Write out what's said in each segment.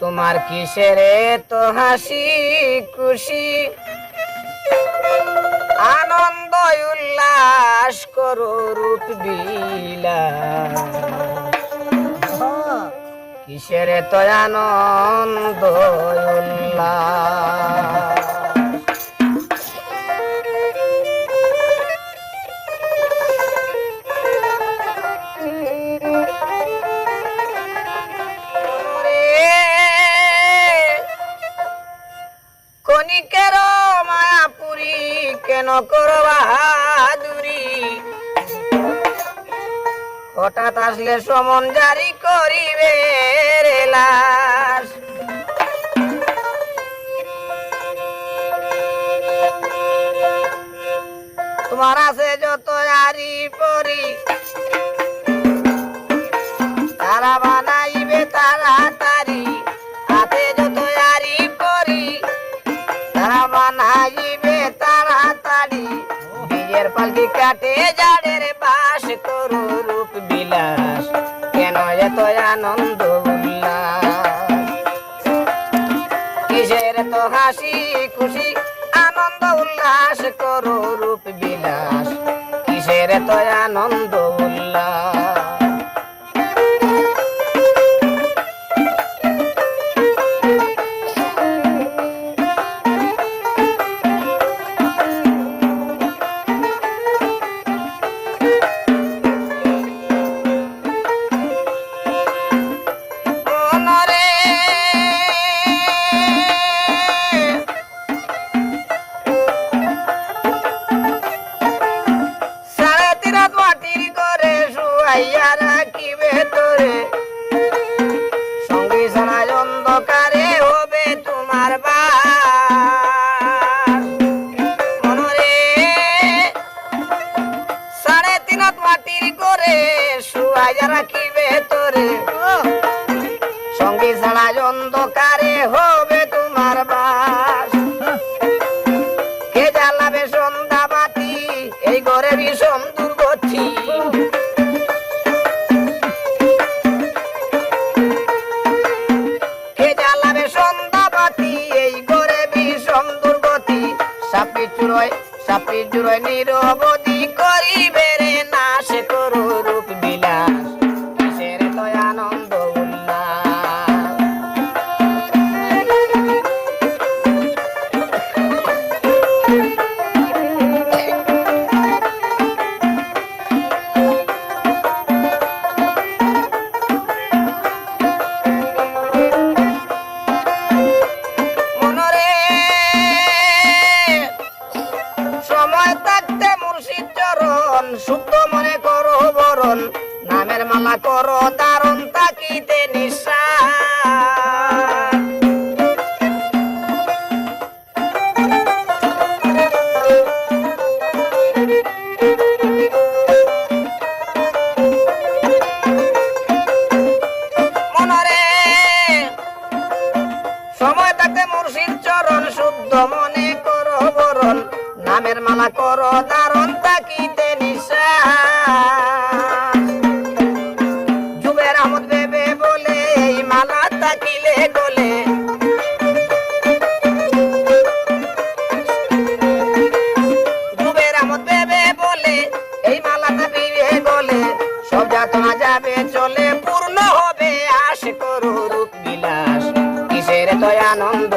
তোমার কিসের তো হাসি খুশি? আনন্দ উল্লাস করো রূপ বিলা কিসের তো আনন্দ উল্লাস কেন করবা দূরি হঠাৎ আসলে সমন জারি করিবে তোমার আছে যত আরি পরি তারা পালকি কাটে জাড়ের বাস করু রূপ বিলাস। কেন এত আনন্দ উল্লাস? কিসের তো হাসি খুশি, আনন্দ উল্লাস করো রূপ বিলাস? কিসের তো আনন্দ উল্লাস? রাখিবে তোরে। সঙ্গী ছাড়া অন্ধকারে হবে তোমার বাস। কে জ্বালাবে সন্ধ্যা বাতি? এই ঘরে ভীষণ দুর্গতি। সাপি চুরয় সাপি চুরয় নিরবধি করিবে রে নাশ করো রূপ মুর্শিদ চরণ শুদ্ধ মনে করো বরণ, নামের মালা করো, দারণ তাকিতে নিশা। সময় থাকতে মুর্শিদ চরণ, শুদ্ধ মনে নামের মালা করো, দারণ তাকিতে নিশা যুবের আহমদ বেবে বলে এই মালা তাকিলে গলে। যুবের আহমদ বেবে বলে এই মালাটা পিবে গলে। সব যাতনা যাবে, চলে পূর্ণ হবে আশ করো রূপ বিলাস। কিসের তো আনন্দ?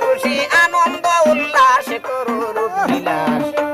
খুশি আনন্দ উল্লাস করো বিলাস